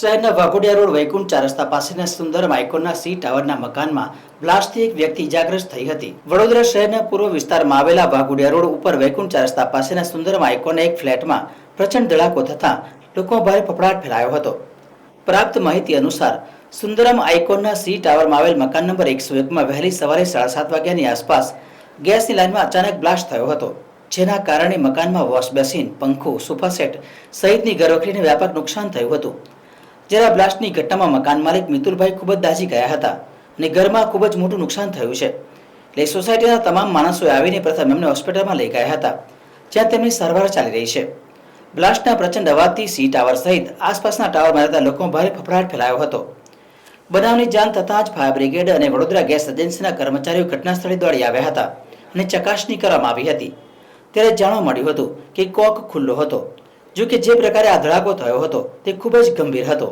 શહેરના વાઘોડિયા રોડ વૈકુંઠ ચાર રસ્તા પાસેના સુંદર માઇકોનના સી ટાવરના મકાનમાં બ્લાસ્ટથી એક વ્યક્તિ ઇજાગ્રસ્ત થઈ હતી. વડોદરા શહેરના પૂર્વ વિસ્તારમાં આવેલા વાઘોડિયા રોડ ઉપર વૈકુંઠ ચાર રસ્તા પાસેના સુંદર માઇકોના એક ફ્લેટમાં પ્રચંડ ધડાકો થતાં લોકોમાં ભારે ફફડાટ ફેલાયો હતો. પ્રાપ્ત માહિતી અનુસાર, સુંદરમ આઇકોનના સી ટાવરમાં આવેલ મકાન નંબર એકસો એકમાં વહેલી સવારે સાડા સાત વાગ્યાની આસપાસ ગેસની લાઇનમાં અચાનક બ્લાસ્ટ થયો હતો, જેના કારણે મકાનમાં વોશ બેસિન, પંખો, સોફા સહિતની ઘરવખરીને વ્યાપક નુકસાન થયું હતું. જ્યારે બ્લાસ્ટની ઘટનામાં મકાન માલિક મિતુલભાઈ ખૂબ જ દાઝી ગયા હતા અને ઘરમાં ખૂબ જ મોટું નુકસાન થયું છે. એટલે સોસાયટીના તમામ માણસોએ આવીને પ્રથમ એમને હોસ્પિટલમાં લઈ ગયા હતા, જ્યાં તેમની સારવાર ચાલી રહી છે. બ્લાસ્ટના પ્રચંડ અવાજથી સી ટાવર સહિત આસપાસના ટાવરમાં રહેતા લોકો ભારે ફફડાટ ફેલાયો હતો. બનાવની જાણ થતાં જ ફાયર બ્રિગેડ અને વડોદરા ગેસ એજન્સીના કર્મચારીઓ ઘટના સ્થળે દોડી આવ્યા હતા અને ચકાસણી કરવામાં આવી હતી. ત્યારે જાણવા મળ્યું હતું કે કોક ખુલ્લો હતો. જો કે જે પ્રકારે આ ધડાકો થયો હતો તે ખૂબ જ ગંભીર હતો.